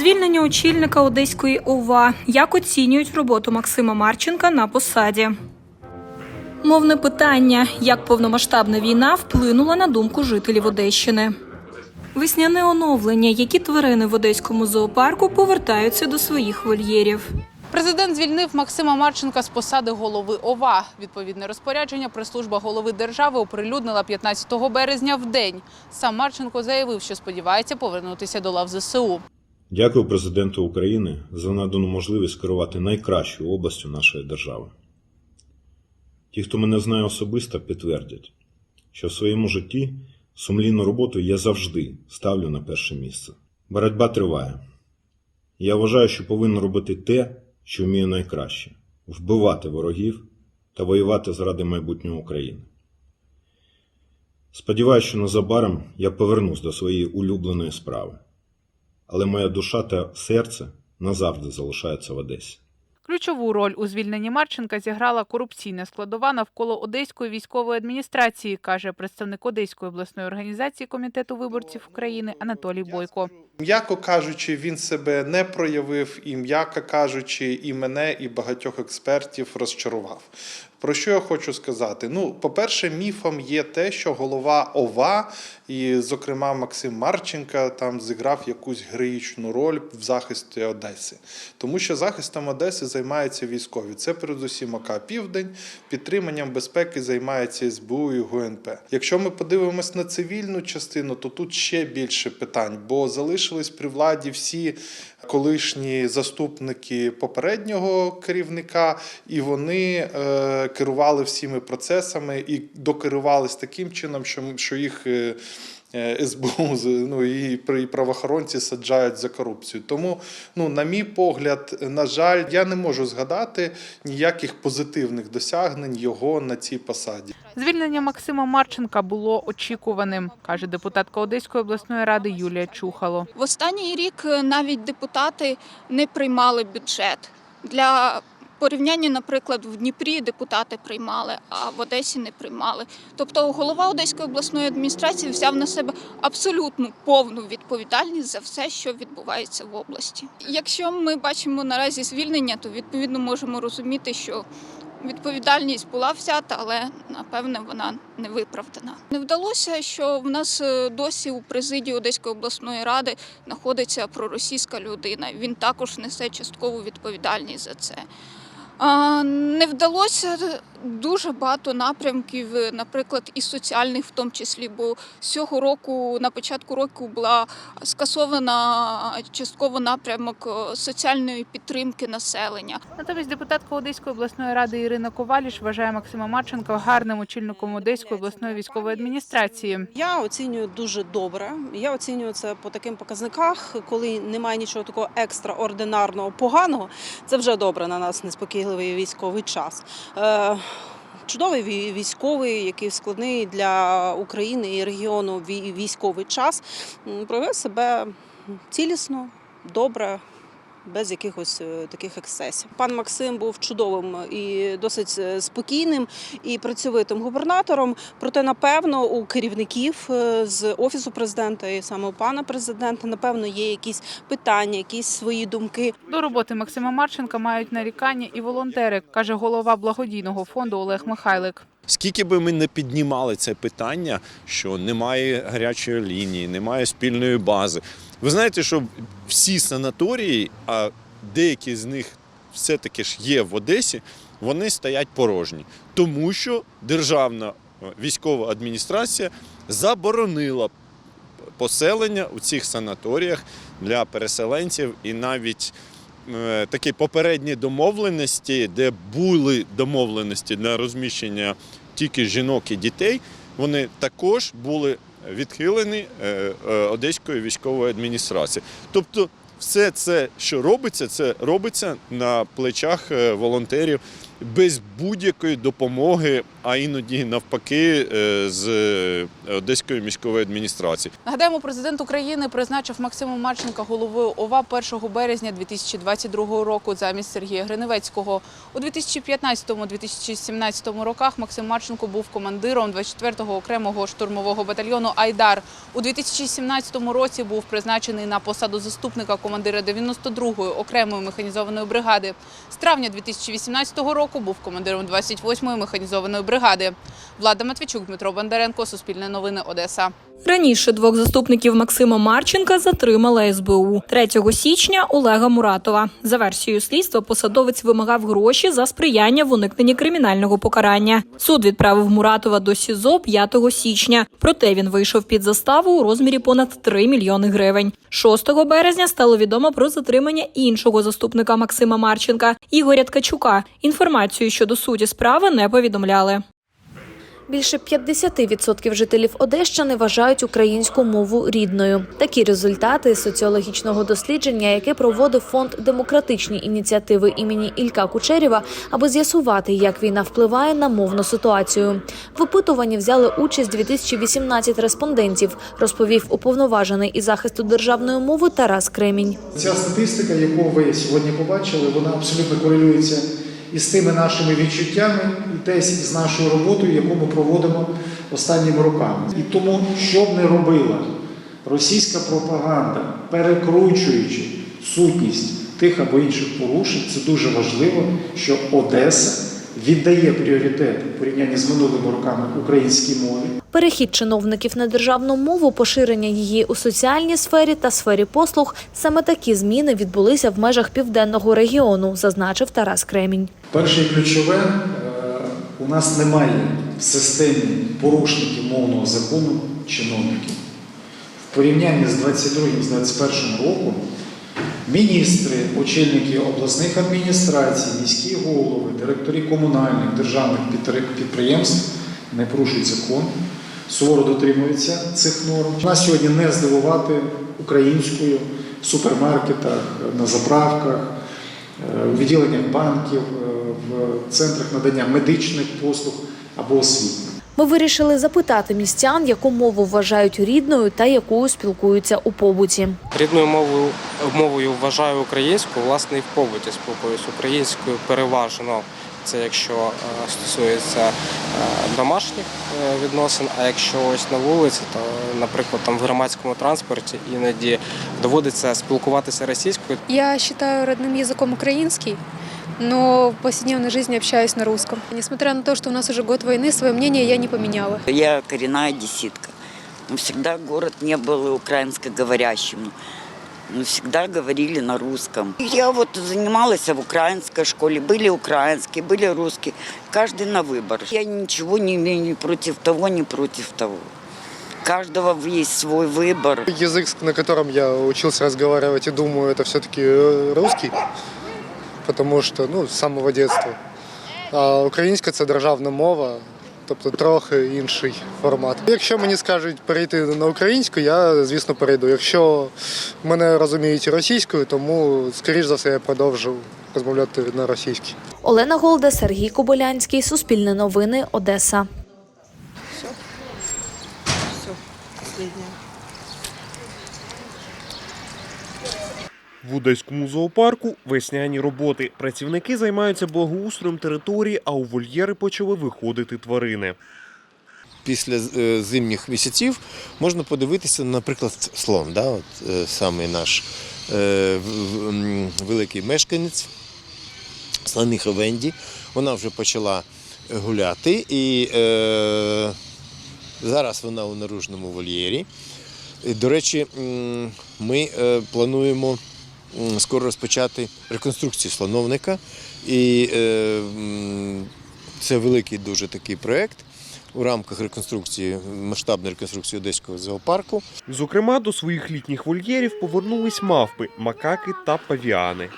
Звільнення очільника Одеської ОВА. Як оцінюють роботу Максима Марченка на посаді? Мовне питання: як повномасштабна війна вплинула на думку жителів Одещини? Весняне оновлення, які тварини в одеському зоопарку повертаються до своїх вольєрів. Президент звільнив Максима Марченка з посади голови ОВА. Відповідне розпорядження прес-служба голови держави оприлюднила 15 березня в день. Сам Марченко заявив, що сподівається повернутися до лав ЗСУ. Дякую президенту України за надану можливість керувати найкращою областю нашої держави. Ті, хто мене знає особисто, підтвердять, що в своєму житті сумлінну роботу я завжди ставлю на перше місце. Боротьба триває. Я вважаю, що повинен робити те, що вмію найкраще вбивати ворогів та воювати заради майбутнього України. Сподіваюся, що незабаром я повернусь до своєї улюбленої справи але моя душа та серце назавжди залишаються в Одесі. Ключову роль у звільненні Марченка зіграла корупційна складова навколо Одеської військової адміністрації, каже представник Одеської обласної організації комітету виборців України Анатолій Бойко. М'яко кажучи, він себе не проявив, і м'яко кажучи, і мене, і багатьох експертів розчарував. Про що я хочу сказати? Ну, по-перше, міфом є те, що голова ОВА, і, зокрема, Максим Марченка, там зіграв якусь героїчну роль в захисті Одеси. Тому що захистом Одеси займаються військові. Це передусім ОК Південь, підтриманням безпеки займається СБУ і ГУНП. Якщо ми подивимось на цивільну частину, то тут ще більше питань, бо залишились при владі всі колишні заступники попереднього керівника, і вони е, керували всіми процесами і докерувались таким чином, що, що їх. Е, СБУ з- ну, і при- правоохоронці саджають за корупцію. Тому, ну, на мій погляд, на жаль, я не можу згадати ніяких позитивних досягнень його на цій посаді. Звільнення Максима Марченка було очікуваним, каже депутатка Одеської обласної ради Юлія Чухало. В останній рік е, навіть депутати не приймали бюджет. Для порівняння, наприклад, в Дніпрі депутати приймали, а в Одесі не приймали. Тобто голова Одеської обласної адміністрації взяв на себе абсолютну повну відповідальність за все, що відбувається в області. Якщо ми бачимо наразі звільнення, то відповідно можемо розуміти, що Відповідальність була взята, але напевне вона не виправдана. Не вдалося, що в нас е, досі у президії Одеської обласної ради знаходиться проросійська людина. Він також несе часткову відповідальність за це. Не вдалося дуже багато напрямків, е, наприклад, і соціальних, в тому числі, бо з цього року, на початку року, була скасована частково напрямок е, соціальної підтримки населення. Натомість депутатка Одеської обласної ради Ірина Коваліш вважає Максима Марченка гарним очільником Одеської обласної військової адміністрації. Я оцінюю дуже добре. Я оцінюю це по таким показниках, коли немає нічого такого екстраординарного поганого. Це вже добре на нас неспокійливий військовий час. Чудовий вій- військовий, який складний для України і регіону військовий час, проявив себе цілісно, добре. Без якихось е, таких ексцесів. Пан Максим був чудовим і досить е, спокійним і працьовитим губернатором. Проте, напевно, у керівників е, з офісу президента і саме у пана президента, напевно, є якісь питання, якісь свої думки. До роботи Максима Марченка мають нарікання і волонтери, каже голова благодійного фонду Олег Михайлик. Скільки би ми не піднімали це питання, що немає гарячої лінії, немає спільної бази. Ви знаєте, що всі санаторії, а деякі з них все-таки ж є в Одесі, вони стоять порожні, тому що державна е, військова адміністрація заборонила поселення у цих санаторіях для переселенців. І навіть е, такі попередні домовленості, де були домовленості для розміщення тільки жінок і дітей, вони також були відхилені одеської військової Одеською військовою адміністрацією. Тобто, все це, що робиться, це робиться на плечах е, волонтерів без будь-якої допомоги, а іноді навпаки е, з Одеської міської адміністрації. Нагадаємо, президент України призначив Максима Марченка головою ОВА 1 березня 2022 року замість Сергія Гриневецького. У 2015-2017 роках Максим Марченко був командиром 24-го окремого штурмового батальйону Айдар. У 2017 році був призначений на посаду заступника командира 92-ї окремої механізованої бригади. З травня 2018 року був командиром 28-ї механізованої бригади. Влада Матвійчук, Дмитро Бондаренко, Суспільне новини, Одеса. Раніше двох заступників Максима Марченка затримала СБУ 3 січня Олега Муратова. За версією слідства, посадовець вимагав гроші за сприяння в уникненні кримінального покарання. Суд відправив Муратова до СІЗО 5 січня. Проте він вийшов під заставу у розмірі понад 3 мільйони гривень. 6 березня стало відомо про затримання іншого заступника Максима Марченка Ігоря Ткачука. Інформацію щодо суті справи не повідомляли. Більше 50% жителів Одещини вважають українську мову рідною. Такі результати соціологічного дослідження, яке проводив фонд демократичні ініціативи імені Ілька Кучерєва, аби з'ясувати, як війна впливає на мовну ситуацію. В опитуванні взяли участь 2018 респондентів, розповів уповноважений із захисту державної мови Тарас Кремінь. Ця статистика, яку ви сьогодні побачили, вона абсолютно корелюється із тими нашими відчуттями і десь з нашою роботою, яку ми проводимо останніми роками. І тому, що б не робила російська пропаганда, перекручуючи сутність тих або інших порушень, це дуже важливо, що Одеса віддає пріоритет у порівнянні з минулими роками українській мові. Перехід чиновників на державну мову, поширення її у соціальній сфері та сфері послуг саме такі зміни відбулися в межах південного регіону, зазначив Тарас Кремінь. Перше і ключове, е, у нас немає в системі порушників мовного закону чиновників. В порівнянні з 22 з 21 роком міністри, очільники обласних адміністрацій, міські голови, директорі комунальних державних підприємств не порушують закон, суворо дотримуються цих норм. Нас сьогодні не здивувати українською в супермаркетах, на заправках, е, у відділеннях банків, е, в центрах надання медичних послуг або освіти. Ми вирішили запитати містян, яку мову вважають рідною та якою спілкуються у побуті. Рідною мовою мовою вважаю українську, власне, і в побуті спілкуюсь українською переважно. Це якщо е, стосується е, домашніх е, відносин, а якщо ось на вулиці, то, наприклад, там в громадському транспорті іноді доводиться спілкуватися російською. Я считаю родным языком украинский, но в повседневной жизни общаюсь на русском. Несмотря на то, что у нас уже год войны, свое мнение я не поменяла. Я коренная одесситка. Но всегда город не был украинскоговорящим. Мы всегда говорили на русском. Я вот занималась в украинской школе. Были украинские, были русские. Каждый на выбор. Я ничего не имею ни против того, ни против того. Каждого есть свой выбор. Язык, на котором я учился разговаривать и думаю, это все-таки русский, потому что ну, з самого детства. А українська це державна мова, тобто трохи інший формат. Якщо мені скажуть перейти на українську, я звісно перейду. Якщо мене розуміють російською, тому скоріш за все я продовжу розмовляти на російській. Олена Голда, Сергій Кобилянський, Суспільне новини, Одеса. В Одеському зоопарку весняні роботи. Працівники займаються благоустроєм території, а у вольєри почали виходити тварини. Після е, зимніх місяців можна подивитися, наприклад, слон, да? От, е, саме наш е, великий мешканець, слониха Венді. Вона вже почала гуляти і е, зараз вона у наружному вольєрі. До речі, ми е, плануємо скоро розпочати реконструкцію слоновника. І е, це великий дуже такий проєкт у рамках реконструкції, масштабної реконструкції Одеського зоопарку. Зокрема, до своїх літніх вольєрів повернулись мавпи, макаки та павіани.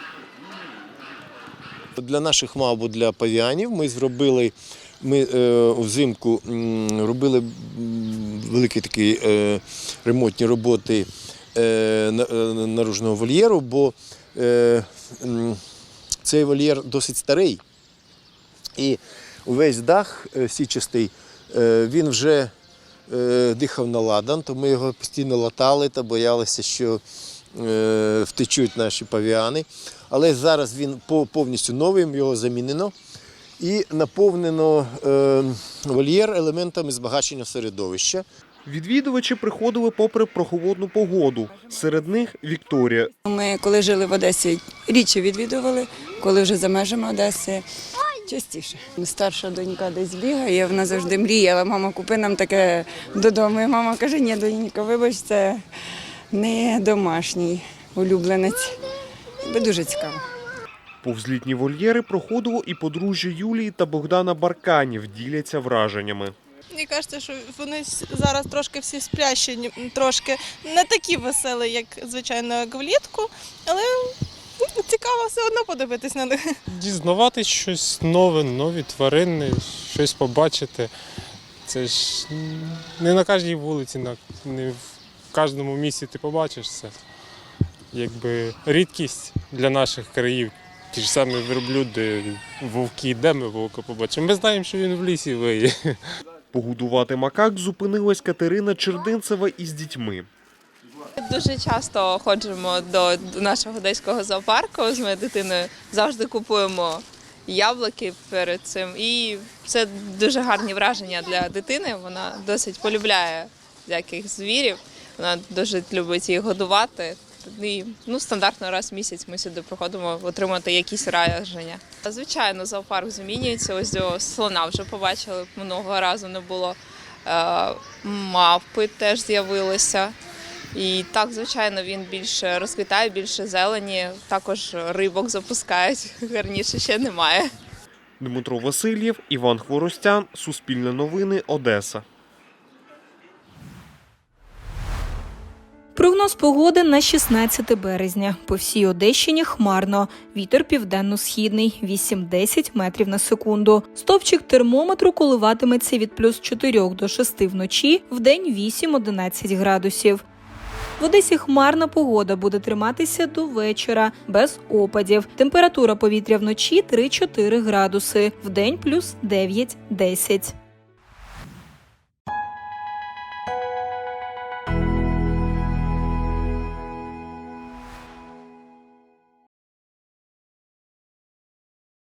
Для наших мав для павіанів ми зробили. Ми е, взимку робили великі такі е, ремонтні роботи наружного вольєру, бо е, цей вольєр досить старий. І увесь дах е, січастий, е, він вже е, дихав на ладан, то ми його постійно латали та боялися, що е, втечуть наші павіани. Але зараз він повністю новий, його замінено. І наповнено е, вольєр елементами збагачення середовища. Відвідувачі приходили попри прохолодну погоду. Серед них Вікторія. Ми, коли жили в Одесі, рідше відвідували, коли вже за межами Одеси. Частіше. Старша донька десь бігає, вона завжди мріяла, мама, купи нам таке додому. І мама каже, ні, донька, вибач, це не домашній улюбленець. Бо дуже цікаво. Повз літні вольєри проходило і подружжя Юлії та Богдана Барканів діляться враженнями. Мені кажеться, що вони зараз трошки всі сплящі, ні- трошки не такі веселі, як звичайно, як влітку, але ну, цікаво все одно подивитись на них. Дізнаватись щось нове, нові тварини, щось побачити. Це ж не на кожній вулиці, не в кожному місці ти побачиш це. Якби рідкість для наших країв. Ті ж самі верблюди, вовки, де ми вовка побачимо. Ми знаємо, що він в лісі виє. Погодувати макак зупинилась Катерина Чердинцева із дітьми. Дуже часто ходжимо до нашого одеського зоопарку з моєю дитиною. Завжди купуємо яблуки перед цим. І це дуже гарні враження для дитини. Вона досить полюбляє всяких звірів. Вона дуже любить їх годувати. І ну, стандартно раз в місяць ми сюди приходимо отримати якісь враження. Звичайно, зоопарк змінюється. Ось цього слона вже побачили, минулого разу не було. Е, Мавпи теж з'явилися. І так, звичайно, він більше розквітає, більше зелені. Також рибок запускають. Гарніше ще немає. Дмитро Васильєв, Іван Хворостян, Суспільне новини, Одеса. Прогноз погоди на 16 березня. По всій Одещині хмарно. Вітер південно-східний 8-10 метрів на секунду. Стовпчик термометру коливатиметься від плюс 4 до 6 вночі, вдень 8-11 градусів. В Одесі хмарна погода буде триматися до вечора, без опадів. Температура повітря вночі 3-4 градуси, вдень плюс 9-10.